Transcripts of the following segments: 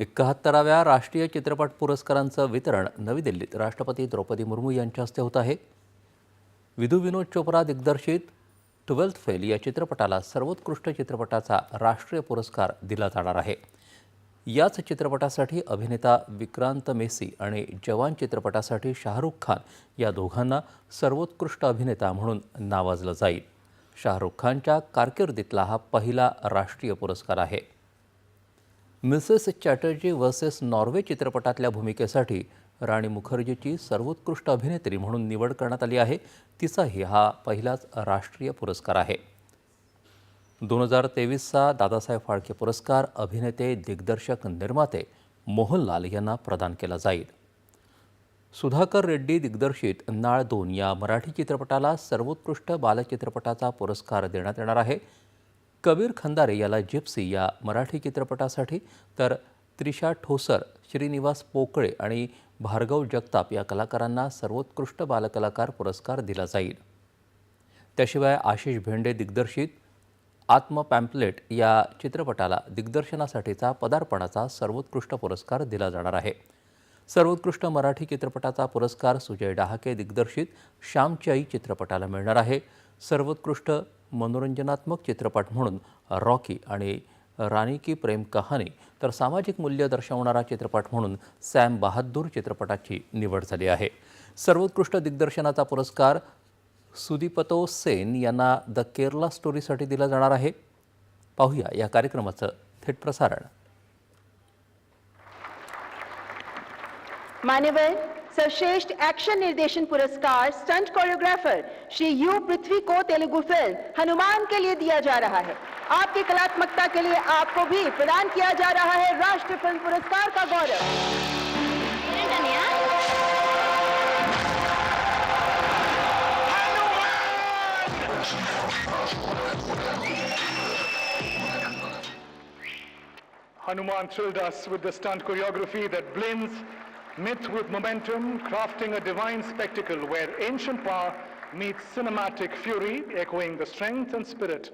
एकाहत्तराव्या राष्ट्रीय चित्रपट पुरस्कारांचं वितरण नवी दिल्लीत. राष्ट्रपती द्रौपदी मुर्मू यांच्या हस्ते होत आहे. विधू विनोद चोप्रा दिग्दर्शित ट्वेल्थ फेल या चित्रपटाला सर्वोत्कृष्ट चित्रपटाचा राष्ट्रीय पुरस्कार दिला जाणार आहे. याच चित्रपटासाठी अभिनेता विक्रांत मेसी आणि जवान चित्रपटासाठी शाहरुख खान या दोघांना सर्वोत्कृष्ट अभिनेता म्हणून नावाजलं जाईल. शाहरुख खानच्या कारकिर्दीतला हा पहिला राष्ट्रीय पुरस्कार आहे. मिसेस चॅटर्जी वर्सेस नॉर्वे चित्रपटातल्या भूमिकेसाठी राणी मुखर्जीची सर्वोत्कृष्ट अभिनेत्री म्हणून निवड करण्यात आली आहे. तिचाही हा पहिलाच राष्ट्रीय पुरस्कार आहे. दोन हजार तेवीसचा दादासाहेब फाळके पुरस्कार अभिनेते दिग्दर्शक निर्माते मोहनलाल यांना प्रदान केला जाईल. सुधाकर रेड्डी दिग्दर्शित नाळ दोन या मराठी चित्रपटाला सर्वोत्कृष्ट बालचित्रपटाचा पुरस्कार देण्यात येणार आहे. कबीर खंदारे याला जिप्सी या मराठी चित्रपटासाठी तर त्रिशा ठोसर श्रीनिवास पोकळे आणि भार्गव जगताप या कलाकारांना सर्वोत्कृष्ट बालकलाकार पुरस्कार दिला जाईल. त्याशिवाय आशिष भेंडे दिग्दर्शित आत्म पॅम्पलेट या चित्रपटाला दिग्दर्शनासाठीचा पदार्पणाचा सर्वोत्कृष्ट पुरस्कार दिला जाणार आहे. सर्वोत्कृष्ट मराठी चित्रपटाचा पुरस्कार सुजय डहाके दिग्दर्शित श्यामची आई चित्रपटाला मिळणार आहे. सर्वोत्कृष्ट मनोरंजनात्मक चित्रपट म्हणून रॉकी आणि राणी की प्रेम कहाणी तर सामाजिक मूल्य दर्शवणारा चित्रपट म्हणून सॅम बहादूर चित्रपटाची निवड झाली आहे. सर्वोत्कृष्ट दिग्दर्शनाचा पुरस्कार सुदीपतो सेन यांना द केरला स्टोरीसाठी दिला जाणार आहे. पाहूया या कार्यक्रमाचं थेट प्रसारण. मान्यवर सर्वश्रेष्ठ एक्शन निर्देशन पुरस्कार stunt choreographer Shri U Prithvi को तेलुगु फ़िल्म हनुमान के लिए दिया जा रहा है। आपकी कलात्मकता के लिए आपको भी प्रदान किया जा रहा है राष्ट्रीय फ़िल्म पुरस्कार का गौरव। Hanuman thrilled us with the stunt choreography that blends myth with momentum, crafting a divine spectacle where ancient power meets cinematic fury, echoing the strength and spirit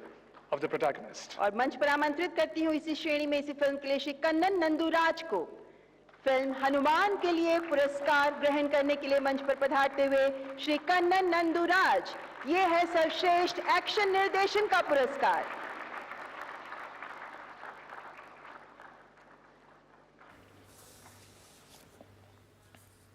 of the protagonist. और मंच पर आमंत्रित करती हूँ इसी श्रेणी में इसी फ़िल्म के लिए श्री कन्नन नंदूराज को फ़िल्म हनुमान के लिए पुरस्कार ग्रहण करने के लिए मंच पर पधारते हुए श्री कन्नन नंदूराज ये है सर्वश्रेष्ठ एक्शन निर्देशन का पुरस्कार